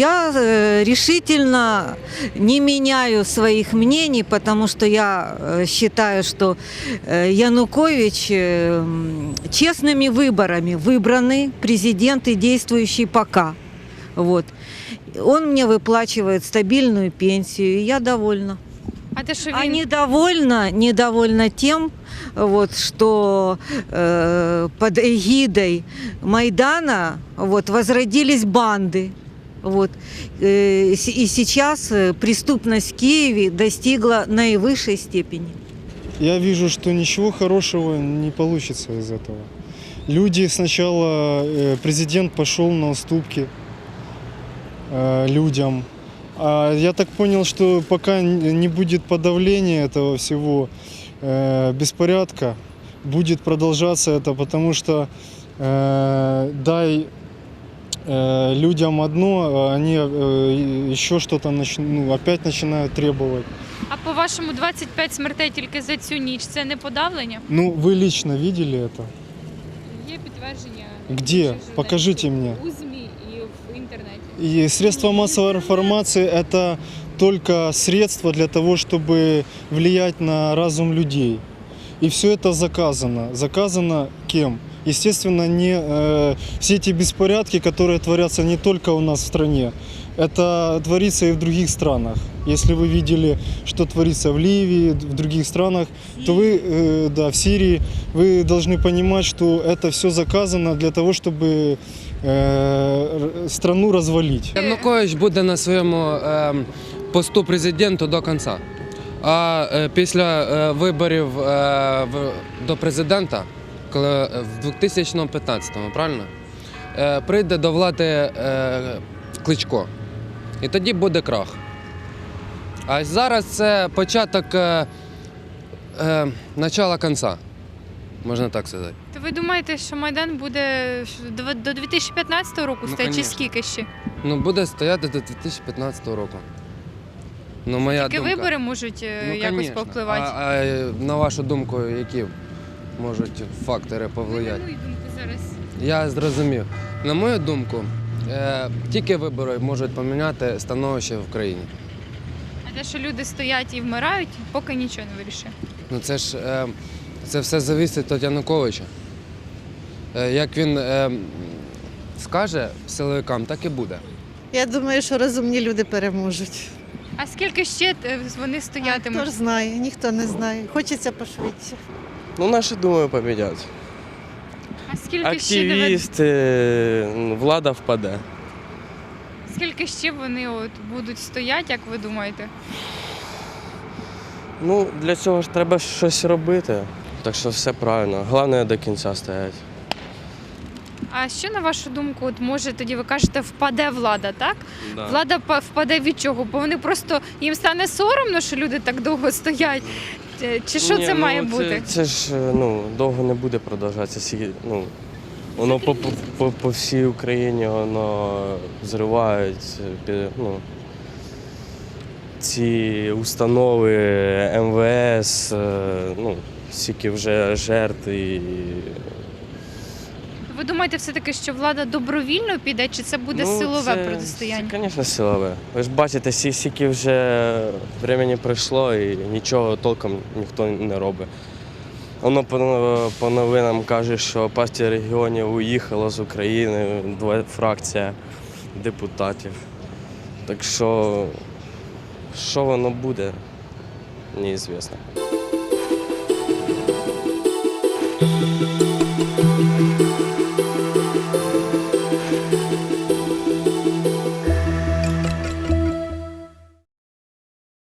Я э, решительно не меняю своих мнений, потому что я э, считаю, что э, Янукович честными выборами выбранный президент и действующий пока. Вот. Он мне выплачивает стабильную пенсию, и я довольна. А що А він недовольна, недовольна тем, вот, что э, под эгидой Майдана вот, возродились банды. Вот. Э, и сейчас э, преступность в Киеве достигла наивысшей степени. Я вижу, что ничего хорошего не получится из этого. Люди сначала, э, президент пошел на уступки людям. А я так понял, что пока н- не будет подавления этого всего э, беспорядка, будет продолжаться это, потому что э, дай э, людям одно, а они э, еще что-то нач- ну, опять начинают требовать. а по-вашому 25 смертей тільки за цю ніч. Це не подавлення? Ну, вы лично видели это? Є підтвердження. Где? Покажите мне. у И средства массовой информации – это только средство для того, чтобы влиять на разум людей. И все это заказано. Заказано кем? Естественно, не э, все эти беспорядки, которые творятся не только у нас в стране, это творится и в других странах. Если вы видели, что творится в Ливии, в других странах, то вы, э, да, в Сирии, вы должны понимать, что это все заказано для того, чтобы э, р- страну развалить. Янукович буде на своєму е, посту президенту до кінця. А е, після е, виборів е, в, до президента, коли е, в 2015-му, правильно? Е, прийде до влади е, Кличко. І тоді буде крах. А зараз це початок начала кінця, можна так сказати. То ви думаєте, що Майдан буде до- до 2015 року Ну, стоять, чи скільки ще? Ну, буде стояти до 2015 року. Ну, моя Тільки думка. вибори можуть Ну, якось конечно. повпливати. А, а на вашу думку, які можуть фактори повлияти? зараз. Я зрозумів. На мою думку, е, тільки вибори можуть поміняти становище в країні. А те, що люди стоять і вмирають, поки нічого не вирішує. Ну це ж е, це все зависить від Януковича. Е, як він скаже силовикам, так і буде. Я думаю, що розумні люди переможуть. А скільки ще вони А Хто стоятимуть? ж знає, ніхто не знає. Хочеться пошвидше. Ну, наші думаю поменять. А скільки ще довед... Активісти, ну, влада впаде. скільки ще вони от будуть стояти, як ви думаєте? Ну, для цього ж треба щось робити. Так що все правильно. Головне до кінця стоять. А що на вашу думку, от може тоді ви кажете, впаде влада, так? Да. Влада впаде від чого? Бо вони просто їм стане соромно, що люди так довго стоять. Е, Чи що Ні, це ну, має бути? Це, ж е, ну, довго не буде продовжуватися. Сі- Ну, воно по, по, по, по всій Україні воно зривають е, ну, ці установи МВС, е, ну, стільки вже жертв і ви думаєте, все-таки, що влада добровільно піде, чи це буде ну, силове це, протистояння? Це, Звісно, силове. Ви ж бачите, сіки вже времени пройшло і нічого толком ніхто не робить. Воно по новинам каже, що партія регіонів уїхала з України, два фракція депутатів. Так що, що воно буде, неізвісно. Música